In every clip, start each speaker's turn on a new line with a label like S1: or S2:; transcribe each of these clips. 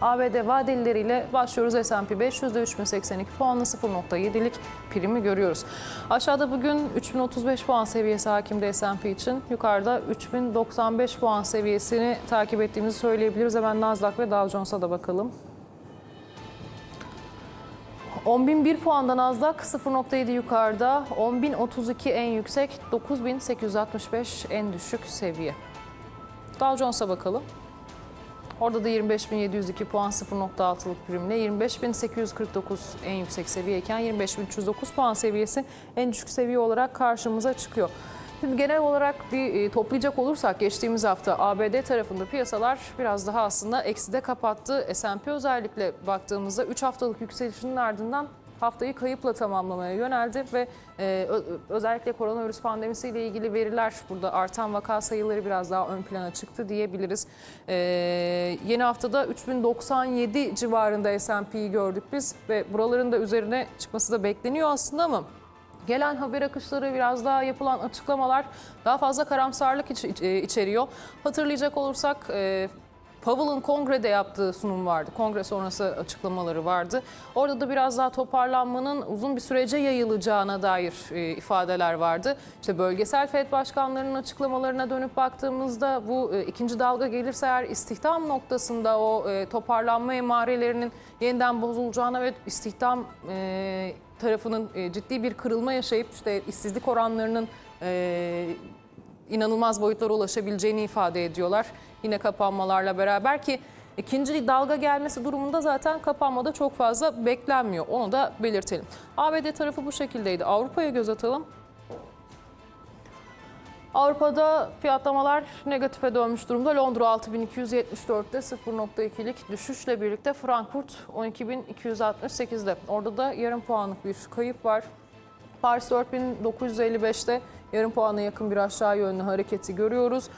S1: ABD vadelileriyle başlıyoruz. S&P 500'de 3082 puanla 0.7'lik primi görüyoruz. Aşağıda bugün 3035 puan seviyesi hakimde S&P için. Yukarıda 3095 puan seviyesini takip ettiğimizi söyleyebiliriz. Hemen Nasdaq ve Dow Jones'a da bakalım. 10.001 puanda Nasdaq 0.7 yukarıda, 10.032 en yüksek, 9.865 en düşük seviye. Dow Jones'a bakalım. Orada da 25.702 puan 0.6'lık primle 25.849 en yüksek seviyeyken 25.309 puan seviyesi en düşük seviye olarak karşımıza çıkıyor. Şimdi genel olarak bir e, toplayacak olursak geçtiğimiz hafta ABD tarafında piyasalar biraz daha aslında ekside kapattı. S&P özellikle baktığımızda 3 haftalık yükselişinin ardından haftayı kayıpla tamamlamaya yöneldi ve e, özellikle koronavirüs pandemisiyle ilgili veriler burada artan vaka sayıları biraz daha ön plana çıktı diyebiliriz. E, yeni haftada 3097 civarında S&P'yi gördük biz ve buraların da üzerine çıkması da bekleniyor aslında ama Gelen haber akışları biraz daha yapılan açıklamalar daha fazla karamsarlık e, içeriyor. Hatırlayacak olursak e, Powell'ın kongrede yaptığı sunum vardı. Kongre sonrası açıklamaları vardı. Orada da biraz daha toparlanmanın uzun bir sürece yayılacağına dair e, ifadeler vardı. İşte bölgesel FED başkanlarının açıklamalarına dönüp baktığımızda bu e, ikinci dalga gelirse eğer istihdam noktasında o e, toparlanma emarelerinin yeniden bozulacağına ve istihdam tarafının ciddi bir kırılma yaşayıp işte işsizlik oranlarının inanılmaz boyutlara ulaşabileceğini ifade ediyorlar. Yine kapanmalarla beraber ki ikinci dalga gelmesi durumunda zaten kapanmada çok fazla beklenmiyor. Onu da belirtelim. ABD tarafı bu şekildeydi. Avrupa'ya göz atalım. Avrupa'da fiyatlamalar negatife dönmüş durumda. Londra 6274'te 0.2'lik düşüşle birlikte Frankfurt 12268'de. Orada da yarım puanlık bir kayıp var. Paris 4955'te yarım puana yakın bir aşağı yönlü hareketi görüyoruz.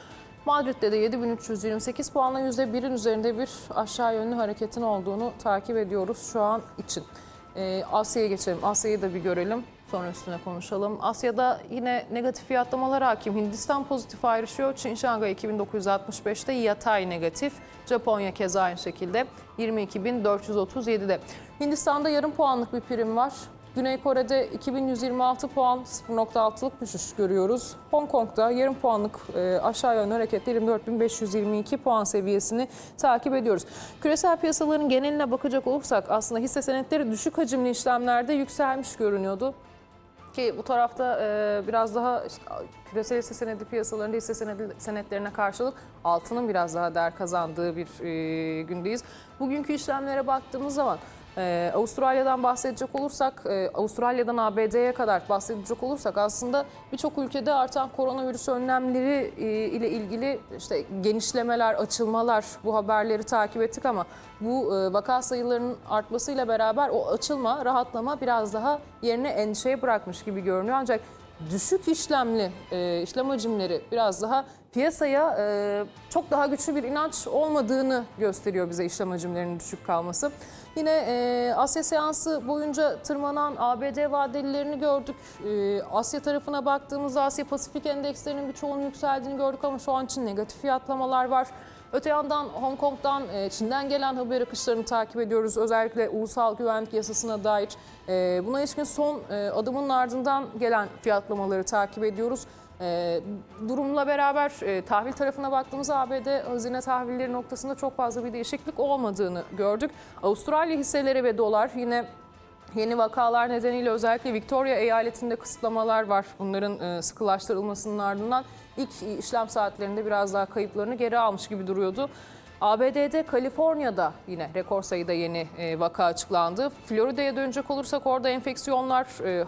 S1: Madrid'de de 7328 puanla %1'in üzerinde bir aşağı yönlü hareketin olduğunu takip ediyoruz şu an için. Ee, Asya'ya geçelim. Asya'yı da bir görelim. Sonra üstüne konuşalım. Asya'da yine negatif fiyatlamalar hakim. Hindistan pozitif ayrışıyor. Çin Şangay 2965'te yatay negatif. Japonya keza aynı şekilde 22.437'de. Hindistan'da yarım puanlık bir prim var. Güney Kore'de 2126 puan 0.6'lık düşüş görüyoruz. Hong Kong'da yarım puanlık e, aşağı yönlü hareketle 24.522 puan seviyesini takip ediyoruz. Küresel piyasaların geneline bakacak olursak aslında hisse senetleri düşük hacimli işlemlerde yükselmiş görünüyordu. Ki bu tarafta e, biraz daha işte, küresel hisse senedi piyasalarında hisse senedi, senetlerine karşılık altının biraz daha değer kazandığı bir e, gündeyiz. Bugünkü işlemlere baktığımız zaman e, Avustralya'dan bahsedecek olursak, e, Avustralya'dan ABD'ye kadar bahsedecek olursak aslında birçok ülkede artan koronavirüs önlemleri e, ile ilgili işte genişlemeler, açılmalar bu haberleri takip ettik ama bu e, vaka sayılarının artmasıyla beraber o açılma, rahatlama biraz daha yerine endişeye bırakmış gibi görünüyor. Ancak düşük işlemli e, işlem hacimleri biraz daha piyasaya e, çok daha güçlü bir inanç olmadığını gösteriyor bize işlem hacimlerinin düşük kalması. Yine e, Asya seansı boyunca tırmanan ABD vadelilerini gördük. E, Asya tarafına baktığımızda Asya Pasifik endekslerinin birçoğunun yükseldiğini gördük ama şu an için negatif fiyatlamalar var. Öte yandan Hong Kong'dan, e, Çin'den gelen haber akışlarını takip ediyoruz. Özellikle ulusal güvenlik yasasına dair. E, Buna ilişkin son e, adımın ardından gelen fiyatlamaları takip ediyoruz. E, Durumla beraber e, tahvil tarafına baktığımızda ABD hazine tahvilleri noktasında çok fazla bir değişiklik olmadığını gördük. Avustralya hisseleri ve dolar yine Yeni vakalar nedeniyle özellikle Victoria eyaletinde kısıtlamalar var. Bunların e, sıkılaştırılmasının ardından ilk işlem saatlerinde biraz daha kayıplarını geri almış gibi duruyordu. ABD'de, Kaliforniya'da yine rekor sayıda yeni e, vaka açıklandı. Florida'ya dönecek olursak orada enfeksiyonlar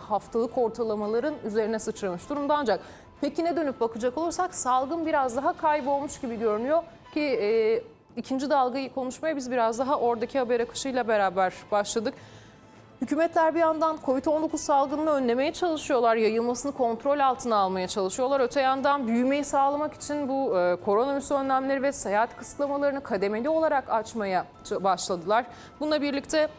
S1: haftalık ortalamaların üzerine sıçramış durumda. Ancak Pekin'e dönüp bakacak olursak salgın biraz daha kaybolmuş gibi görünüyor ki e, ikinci dalgayı konuşmaya biz biraz daha oradaki haber akışıyla beraber başladık. Hükümetler bir yandan Covid-19 salgınını önlemeye çalışıyorlar, yayılmasını kontrol altına almaya çalışıyorlar. Öte yandan büyümeyi sağlamak için bu e, koronavirüs önlemleri ve seyahat kısıtlamalarını kademeli olarak açmaya başladılar. Bununla birlikte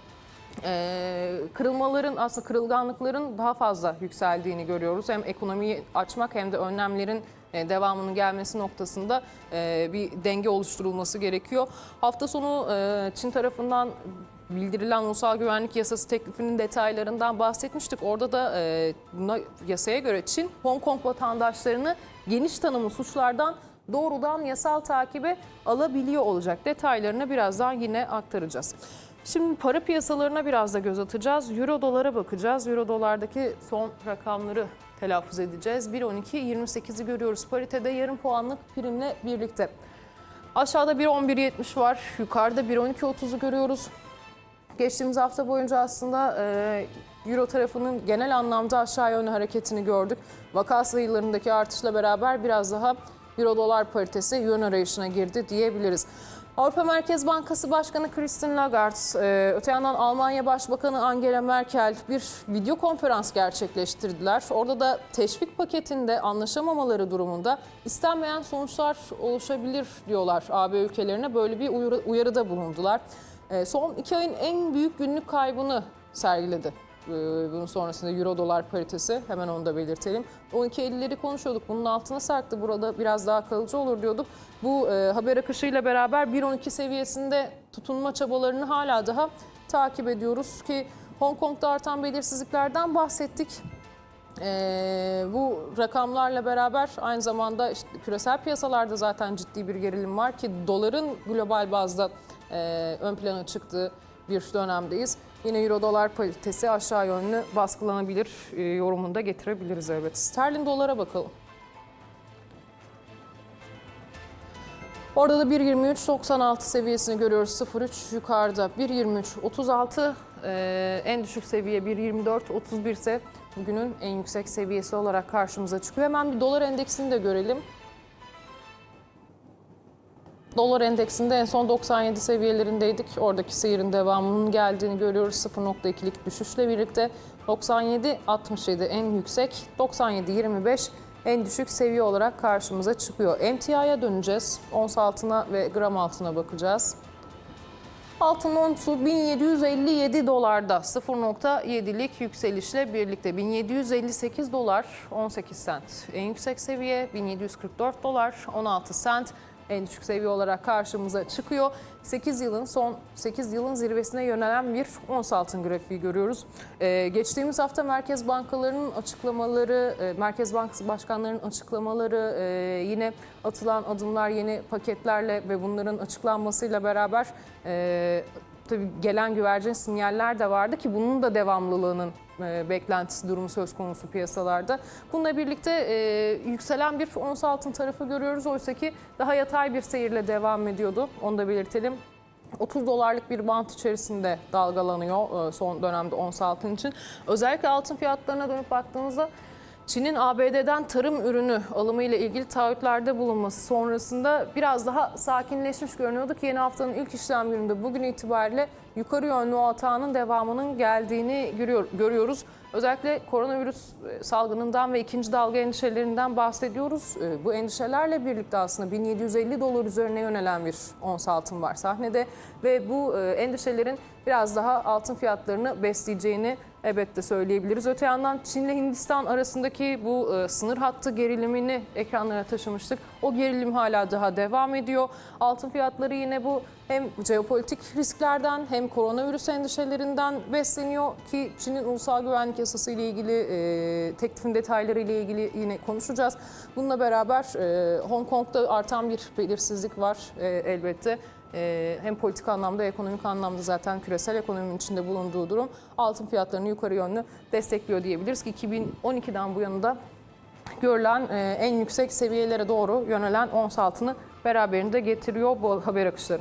S1: e, kırılmaların aslında kırılganlıkların daha fazla yükseldiğini görüyoruz. Hem ekonomiyi açmak hem de önlemlerin e, devamının gelmesi noktasında e, bir denge oluşturulması gerekiyor. Hafta sonu e, Çin tarafından bildirilen ulusal güvenlik yasası teklifinin detaylarından bahsetmiştik. Orada da buna, yasaya göre Çin, Hong Kong vatandaşlarını geniş tanımlı suçlardan doğrudan yasal takibe alabiliyor olacak. Detaylarını birazdan yine aktaracağız. Şimdi para piyasalarına biraz da göz atacağız. Euro dolara bakacağız. Euro dolardaki son rakamları telaffuz edeceğiz. 1.12.28'i görüyoruz. Paritede yarım puanlık primle birlikte. Aşağıda 1.11.70 var. Yukarıda 1.12.30'u görüyoruz. Geçtiğimiz hafta boyunca aslında e, Euro tarafının genel anlamda aşağı yönlü hareketini gördük. Vaka sayılarındaki artışla beraber biraz daha Euro dolar paritesi yön arayışına girdi diyebiliriz. Avrupa Merkez Bankası Başkanı Christine Lagarde, e, öte yandan Almanya Başbakanı Angela Merkel bir video konferans gerçekleştirdiler. Orada da teşvik paketinde anlaşamamaları durumunda istenmeyen sonuçlar oluşabilir diyorlar AB ülkelerine. Böyle bir uyarı- uyarıda bulundular. E, Son iki ayın en büyük günlük kaybını sergiledi. E, Bunun sonrasında euro dolar paritesi hemen onu da belirtelim. 12.50'leri konuşuyorduk. Bunun altına sarktı. Burada biraz daha kalıcı olur diyorduk. Bu e, haber akışıyla beraber 1.12 seviyesinde tutunma çabalarını hala daha takip ediyoruz ki Hong Kong'da artan belirsizliklerden bahsettik. Ee, bu rakamlarla beraber aynı zamanda işte küresel piyasalarda zaten ciddi bir gerilim var ki doların global bazda e, ön plana çıktığı bir dönemdeyiz. Yine euro dolar paritesi aşağı yönlü baskılanabilir e, yorumunu da getirebiliriz evet. Sterlin dolara bakalım. Orada da 1.23.96 seviyesini görüyoruz. 0.3 yukarıda. 1.23.36 e, en düşük seviye 1.24.31 ise bugünün en yüksek seviyesi olarak karşımıza çıkıyor. Hemen bir dolar endeksini de görelim. Dolar endeksinde en son 97 seviyelerindeydik. Oradaki seyirin devamının geldiğini görüyoruz. 0.2'lik düşüşle birlikte 97.67 en yüksek, 97.25 en düşük seviye olarak karşımıza çıkıyor. MTI'ye döneceğiz. Ons altına ve gram altına bakacağız. Altın onsu 1757 dolarda 0.7'lik yükselişle birlikte 1758 dolar 18 sent en yüksek seviye 1744 dolar 16 sent en düşük seviye olarak karşımıza çıkıyor. 8 yılın son 8 yılın zirvesine yönelen bir ons altın grafiği görüyoruz. Ee, geçtiğimiz hafta merkez bankalarının açıklamaları, e, merkez bankası başkanlarının açıklamaları, e, yine atılan adımlar yeni paketlerle ve bunların açıklanmasıyla beraber e, tabii gelen güvercin sinyaller de vardı ki bunun da devamlılığının e, beklentisi durumu söz konusu piyasalarda. Bununla birlikte e, yükselen bir ons altın tarafı görüyoruz. Oysa ki daha yatay bir seyirle devam ediyordu. Onu da belirtelim. 30 dolarlık bir bant içerisinde dalgalanıyor e, son dönemde ons altın için. Özellikle altın fiyatlarına dönüp baktığımızda Çin'in ABD'den tarım ürünü alımı ile ilgili taahhütlerde bulunması sonrasında biraz daha sakinleşmiş görünüyordu ki yeni haftanın ilk işlem gününde bugün itibariyle yukarı yönlü o atağının devamının geldiğini görüyor, görüyoruz. Özellikle koronavirüs e, salgınından ve ikinci dalga endişelerinden bahsediyoruz. E, Bu endişelerle birlikte aslında 1750 dolar üzerine yönelen bir ons altın var sahnede ve bu e, endişelerin biraz daha altın fiyatlarını besleyeceğini elbette söyleyebiliriz. Öte yandan Çin ile Hindistan arasındaki bu sınır hattı gerilimini ekranlara taşımıştık. O gerilim hala daha devam ediyor. Altın fiyatları yine bu hem jeopolitik risklerden hem koronavirüs endişelerinden besleniyor ki Çin'in ulusal güvenlik yasası ile ilgili e, teklifin detayları ile ilgili yine konuşacağız. Bununla beraber e, Hong Kong'da artan bir belirsizlik var e, elbette. Ee, hem politik anlamda ekonomik anlamda zaten küresel ekonominin içinde bulunduğu durum altın fiyatlarını yukarı yönlü destekliyor diyebiliriz ki 2012'den bu yana görülen e, en yüksek seviyelere doğru yönelen ons altını beraberinde getiriyor bu haber akışları.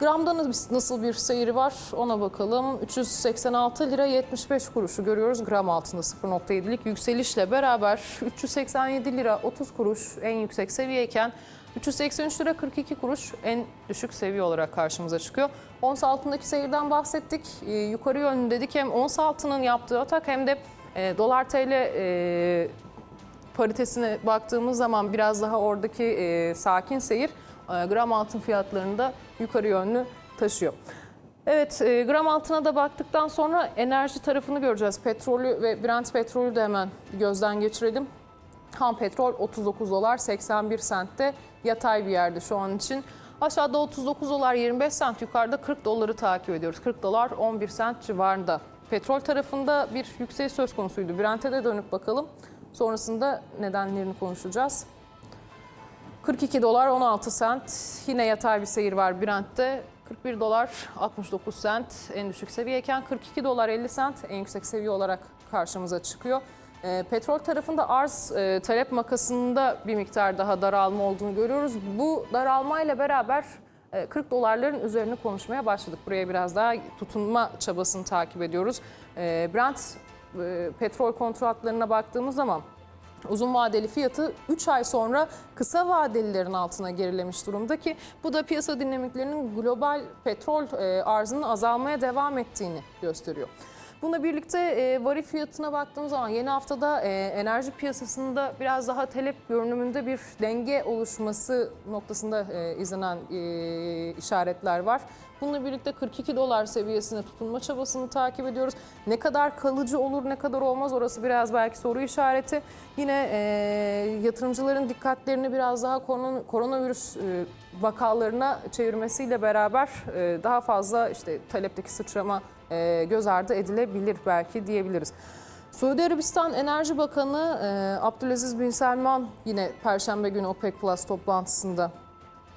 S1: Gramda nas- nasıl bir seyri var ona bakalım. 386 lira 75 kuruşu görüyoruz gram altında 0.7'lik yükselişle beraber 387 lira 30 kuruş en yüksek seviyeyken 383 lira 42 kuruş en düşük seviye olarak karşımıza çıkıyor. Ons altındaki seyirden bahsettik. Ee, yukarı yönlü dedik hem ons altının yaptığı atak hem de e, dolar TL e, paritesine baktığımız zaman biraz daha oradaki e, sakin seyir e, gram altın fiyatlarını da yukarı yönlü taşıyor. Evet, e, gram altına da baktıktan sonra enerji tarafını göreceğiz. Petrolü ve Brent petrolü de hemen gözden geçirelim. Ham petrol 39 dolar 81 sentte yatay bir yerde şu an için. Aşağıda 39 dolar 25 sent yukarıda 40 doları takip ediyoruz. 40 dolar 11 sent civarında. Petrol tarafında bir yükseliş söz konusuydu. Brent'e de dönüp bakalım. Sonrasında nedenlerini konuşacağız. 42 dolar 16 sent. Yine yatay bir seyir var Brent'te. 41 dolar 69 sent en düşük seviyeyken 42 dolar 50 sent en yüksek seviye olarak karşımıza çıkıyor. E, petrol tarafında arz e, talep makasında bir miktar daha daralma olduğunu görüyoruz. Bu daralmayla beraber e, 40 dolarların üzerini konuşmaya başladık. Buraya biraz daha tutunma çabasını takip ediyoruz. E, Brent e, petrol kontratlarına baktığımız zaman Uzun vadeli fiyatı 3 ay sonra kısa vadelilerin altına gerilemiş durumda ki bu da piyasa dinamiklerinin global petrol e, arzının azalmaya devam ettiğini gösteriyor. Bununla birlikte e, varil fiyatına baktığımız zaman yeni haftada e, enerji piyasasında biraz daha talep görünümünde bir denge oluşması noktasında e, izlenen e, işaretler var. Bununla birlikte 42 dolar seviyesine tutunma çabasını takip ediyoruz. Ne kadar kalıcı olur ne kadar olmaz orası biraz belki soru işareti. Yine e, yatırımcıların dikkatlerini biraz daha korona- koronavirüs e, vakalarına çevirmesiyle beraber e, daha fazla işte talepteki sıçrama göz ardı edilebilir belki diyebiliriz. Suudi Arabistan Enerji Bakanı e, Abdülaziz Bin Selman yine Perşembe günü OPEC Plus toplantısında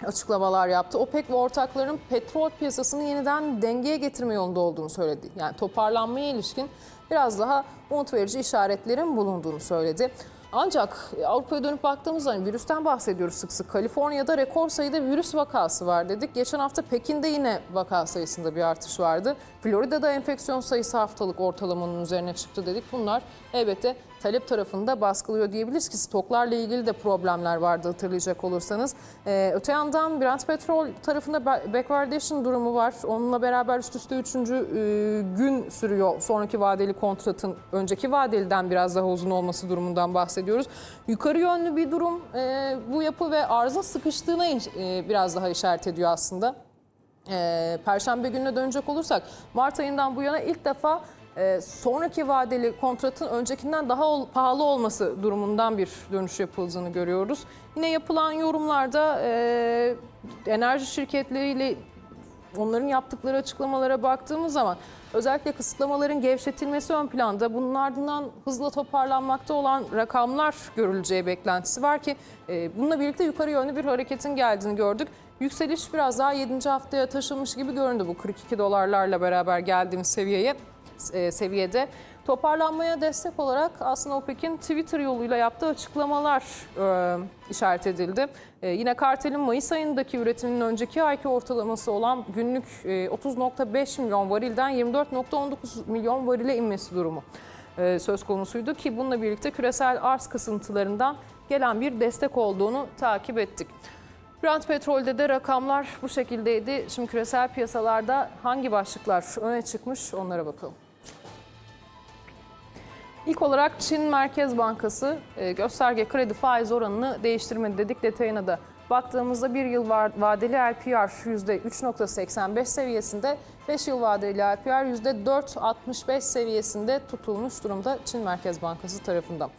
S1: açıklamalar yaptı. OPEC ve ortakların petrol piyasasını yeniden dengeye getirme yolunda olduğunu söyledi. Yani toparlanmaya ilişkin biraz daha umut verici işaretlerin bulunduğunu söyledi. Ancak Avrupa'ya dönüp baktığımız zaman virüsten bahsediyoruz sık sık. Kaliforniya'da rekor sayıda virüs vakası var dedik. Geçen hafta Pekin'de yine vaka sayısında bir artış vardı. Florida'da enfeksiyon sayısı haftalık ortalamanın üzerine çıktı dedik. Bunlar elbette talep tarafında baskılıyor diyebiliriz ki stoklarla ilgili de problemler vardı hatırlayacak olursanız. Ee, öte yandan Brent Petrol tarafında ba- backwardation durumu var. Onunla beraber üst üste üçüncü e, gün sürüyor. Sonraki vadeli kontratın önceki vadeliden biraz daha uzun olması durumundan bahsediyoruz. Yukarı yönlü bir durum e, bu yapı ve arzın sıkıştığına e, biraz daha işaret ediyor aslında. Ee, Perşembe gününe dönecek olursak Mart ayından bu yana ilk defa e, sonraki vadeli kontratın öncekinden daha pahalı olması durumundan bir dönüş yapıldığını görüyoruz. Yine yapılan yorumlarda e, enerji şirketleriyle onların yaptıkları açıklamalara baktığımız zaman özellikle kısıtlamaların gevşetilmesi ön planda. Bunun ardından hızla toparlanmakta olan rakamlar görüleceği beklentisi var ki e, bununla birlikte yukarı yönlü bir hareketin geldiğini gördük. Yükseliş biraz daha 7. haftaya taşınmış gibi göründü bu 42 dolarlarla beraber geldiğimiz seviyeye e, seviyede. Toparlanmaya destek olarak aslında OPEC'in Twitter yoluyla yaptığı açıklamalar e, işaret edildi. E, yine kartelin Mayıs ayındaki üretiminin önceki ayki ortalaması olan günlük e, 30.5 milyon varilden 24.19 milyon varile inmesi durumu e, söz konusuydu ki bununla birlikte küresel arz kısıntılarından gelen bir destek olduğunu takip ettik. Brent petrolde de rakamlar bu şekildeydi. Şimdi küresel piyasalarda hangi başlıklar öne çıkmış onlara bakalım. İlk olarak Çin Merkez Bankası e, gösterge kredi faiz oranını değiştirmedi dedik detayına da. Baktığımızda bir yıl va- vadeli LPR %3.85 seviyesinde, 5 yıl vadeli LPR %4.65 seviyesinde tutulmuş durumda Çin Merkez Bankası tarafından.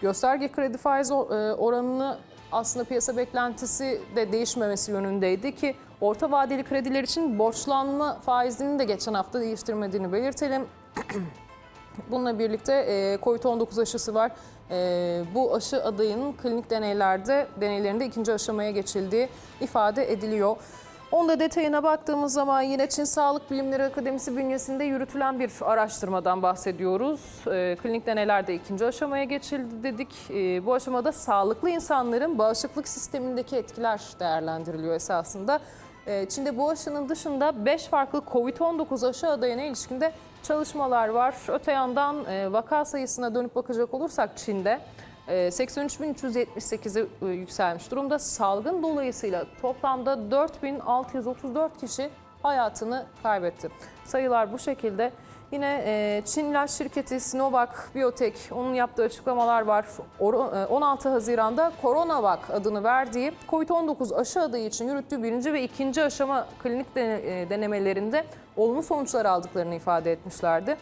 S1: Gösterge kredi faiz e, oranını aslında piyasa beklentisi de değişmemesi yönündeydi ki orta vadeli krediler için borçlanma faizini de geçen hafta değiştirmediğini belirtelim. Bununla birlikte e, COVID-19 aşısı var. E, bu aşı adayının klinik deneylerde deneylerinde ikinci aşamaya geçildiği ifade ediliyor. Onda detayına baktığımız zaman yine Çin Sağlık Bilimleri Akademisi bünyesinde yürütülen bir araştırmadan bahsediyoruz. E, klinik deneylerde ikinci aşamaya geçildi dedik. Bu aşamada sağlıklı insanların bağışıklık sistemindeki etkiler değerlendiriliyor esasında. Çin'de bu aşının dışında 5 farklı Covid-19 aşı adayına ilişkinde çalışmalar var. Öte yandan e, vaka sayısına dönüp bakacak olursak Çin'de e, 83.378'e e, yükselmiş durumda. Salgın dolayısıyla toplamda 4634 kişi hayatını kaybetti. Sayılar bu şekilde. Yine e, Çin ilaç şirketi Sinovac Biotech onun yaptığı açıklamalar var. Oro- e, 16 Haziran'da CoronaVac adını verdiği COVID-19 aşı adayı için yürüttüğü birinci ve ikinci aşama klinik dene- denemelerinde olumlu sonuçlar aldıklarını ifade etmişlerdi.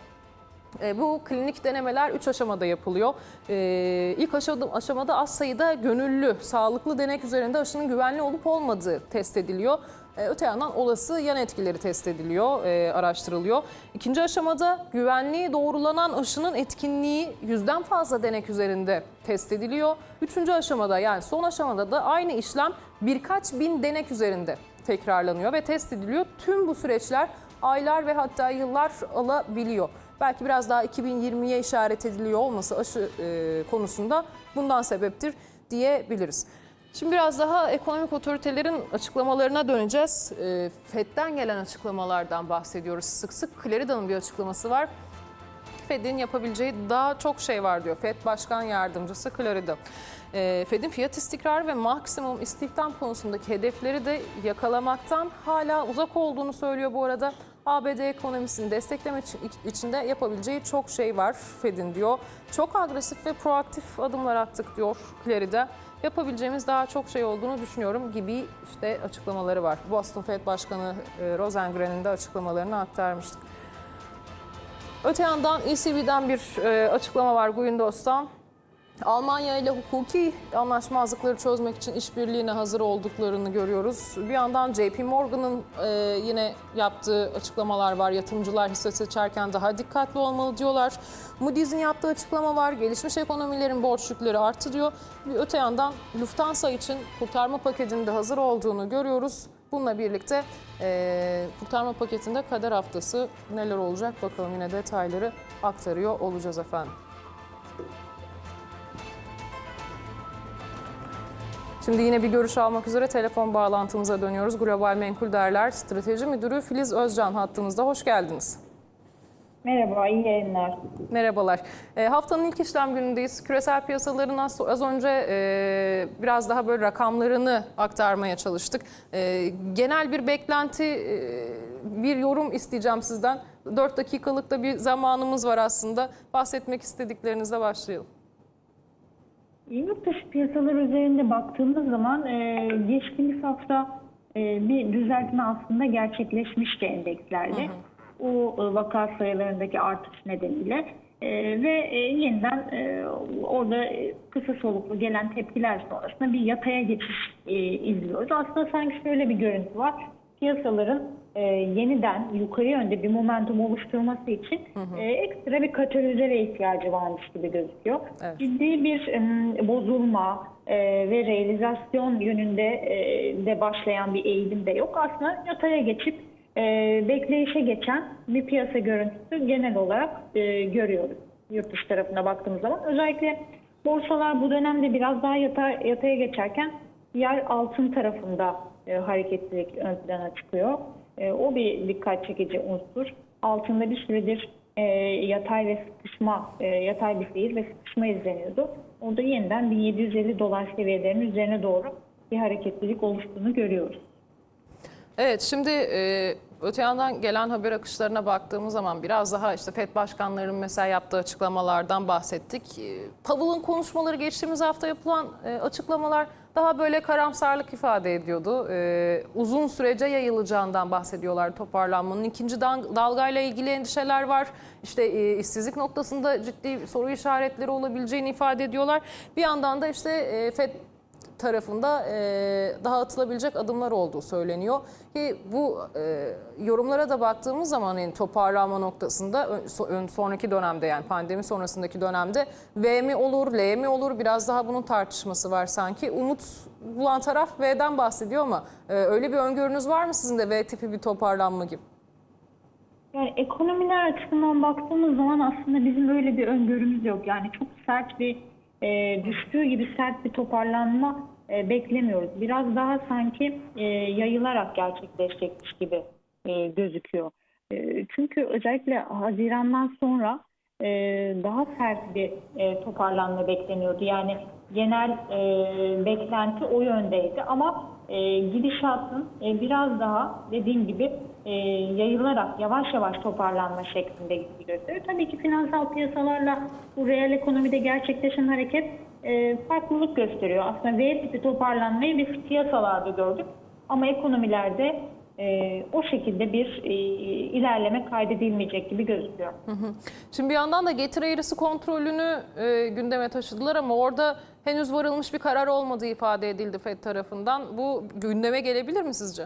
S1: E, bu klinik denemeler 3 aşamada yapılıyor. E, ilk aşamada, az sayıda gönüllü, sağlıklı denek üzerinde aşının güvenli olup olmadığı test ediliyor. E, öte yandan olası yan etkileri test ediliyor, araştırılıyor. İkinci aşamada güvenliği doğrulanan aşının etkinliği yüzden fazla denek üzerinde test ediliyor. Üçüncü aşamada yani son aşamada da aynı işlem birkaç bin denek üzerinde tekrarlanıyor ve test ediliyor. Tüm bu süreçler aylar ve hatta yıllar alabiliyor. Belki biraz daha 2020'ye işaret ediliyor olması aşı e, konusunda bundan sebeptir diyebiliriz. Şimdi biraz daha ekonomik otoritelerin açıklamalarına döneceğiz. E, FED'den gelen açıklamalardan bahsediyoruz sık sık. Clarida'nın bir açıklaması var. Fed'in yapabileceği daha çok şey var diyor. Fed Başkan Yardımcısı Clarida. E, Fed'in fiyat istikrarı ve maksimum istihdam konusundaki hedefleri de yakalamaktan hala uzak olduğunu söylüyor bu arada. ABD ekonomisini desteklemek için de yapabileceği çok şey var Fed'in diyor. Çok agresif ve proaktif adımlar attık diyor Clarida. Yapabileceğimiz daha çok şey olduğunu düşünüyorum gibi işte açıklamaları var. Boston Fed Başkanı e, Rosengren'in de açıklamalarını aktarmıştık. Öte yandan ECB'den bir e, açıklama var Guindos'tan. Almanya ile hukuki anlaşmazlıkları çözmek için işbirliğine hazır olduklarını görüyoruz. Bir yandan JP Morgan'ın e, yine yaptığı açıklamalar var. Yatırımcılar hisse seçerken daha dikkatli olmalı diyorlar. Moody's'in yaptığı açıklama var. Gelişmiş ekonomilerin borç yükleri arttı diyor. Bir öte yandan Lufthansa için kurtarma paketinin de hazır olduğunu görüyoruz. Bununla birlikte e, kurtarma paketinde kader haftası neler olacak bakalım yine detayları aktarıyor olacağız efendim. Şimdi yine bir görüş almak üzere telefon bağlantımıza dönüyoruz. Global Menkul Değerler Strateji Müdürü Filiz Özcan hattımızda. Hoş geldiniz.
S2: Merhaba, iyi yayınlar.
S1: Merhabalar. E, haftanın ilk işlem günündeyiz. Küresel piyasaların az, az önce e, biraz daha böyle rakamlarını aktarmaya çalıştık. E, genel bir beklenti, e, bir yorum isteyeceğim sizden. 4 dakikalık da bir zamanımız var aslında. Bahsetmek istediklerinizle başlayalım.
S2: Yurt dışı piyasalar üzerinde baktığımız zaman e, geçtiğimiz hafta e, bir düzeltme aslında gerçekleşmişti endekslerde. O e, vaka sayılarındaki artış nedeniyle E, ve e, yeniden e, orada e, kısa soluklu gelen tepkiler sonrasında bir yataya geçiş e, izliyoruz. Aslında sanki şöyle bir görüntü var. Piyasaların e, yeniden yukarı yönde bir momentum oluşturması için e, ekstra bir katalizöre ihtiyacı varmış gibi gözüküyor.
S1: Evet.
S2: Ciddi bir em, bozulma e, ve realizasyon yönünde e, de başlayan bir eğilim de yok. Aslında yataya geçip e, bekleyişe geçen bir piyasa görüntüsü genel olarak e, görüyoruz yurt dışı tarafına baktığımız zaman. Özellikle borsalar bu dönemde biraz daha yata, yataya geçerken diğer altın tarafında e, hareketlilik ön plana çıkıyor. E, o bir dikkat çekici unsur. Altında bir süredir e, yatay ve sıkışma, e, yatay bir seyir ve sıkışma izleniyordu. Orada yeniden 1750 dolar seviyelerinin üzerine doğru bir hareketlilik oluştuğunu görüyoruz.
S1: Evet şimdi e, öte yandan gelen haber akışlarına baktığımız zaman biraz daha işte FED başkanlarının mesela yaptığı açıklamalardan bahsettik. E, Powell'ın konuşmaları geçtiğimiz hafta yapılan e, açıklamalar daha böyle karamsarlık ifade ediyordu. E, uzun sürece yayılacağından bahsediyorlar toparlanmanın. ikinci dal- dalgayla ilgili endişeler var. İşte e, işsizlik noktasında ciddi soru işaretleri olabileceğini ifade ediyorlar. Bir yandan da işte e, FED tarafında e, daha atılabilecek adımlar olduğu söyleniyor. Ki bu e, yorumlara da baktığımız zaman yani toparlanma noktasında ön- so- ön- sonraki dönemde yani pandemi sonrasındaki dönemde V mi olur, L mi olur biraz daha bunun tartışması var sanki. Umut bulan taraf V'den bahsediyor ama e, öyle bir öngörünüz var mı sizin de V tipi bir toparlanma gibi?
S2: Yani ekonomiler açısından baktığımız zaman aslında bizim öyle bir öngörümüz yok. Yani çok sert bir e, düştüğü gibi sert bir toparlanma e, beklemiyoruz. Biraz daha sanki e, yayılarak gerçekleşecekmiş gibi e, gözüküyor. E, çünkü özellikle Haziran'dan sonra e, daha sert bir e, toparlanma bekleniyordu. Yani genel e, beklenti o yöndeydi ama e, gidişatın e, biraz daha dediğim gibi e, yayılarak yavaş yavaş toparlanma şeklinde gibi. Tabii ki finansal piyasalarla bu reel ekonomide gerçekleşen hareket e, farklılık gösteriyor. Aslında V tipi toparlanmayı biz piyasalarda gördük ama ekonomilerde e, o şekilde bir e, ilerleme kaydedilmeyecek gibi gözüküyor.
S1: Şimdi bir yandan da getiri eğrisi kontrolünü e, gündeme taşıdılar ama orada henüz varılmış bir karar olmadığı ifade edildi FED tarafından. Bu gündeme gelebilir mi sizce?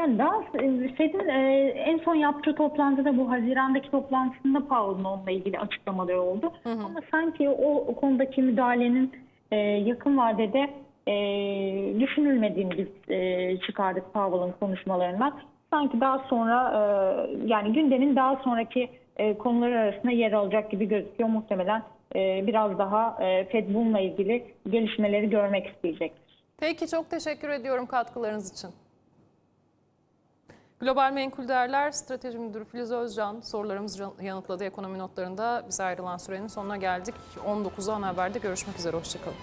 S2: Yani daha Fed'in e, en son yaptığı toplantıda bu Haziran'daki toplantısında Powell'ın onunla ilgili açıklamaları oldu. Ama sanki o, o konudaki müdahalenin e, yakın vadede e, düşünülmediğini biz e, çıkardık Powell'ın konuşmalarından. Sanki daha sonra e, yani gündemin daha sonraki e, konular arasında yer alacak gibi gözüküyor. Muhtemelen e, biraz daha e, Fed bununla ilgili gelişmeleri görmek isteyecektir.
S1: Peki çok teşekkür ediyorum katkılarınız için. Global Menkul Değerler Strateji Müdürü Filiz Özcan sorularımızı yanıtladı ekonomi notlarında. Biz ayrılan sürenin sonuna geldik. 19'da ana haberde görüşmek üzere. Hoşçakalın.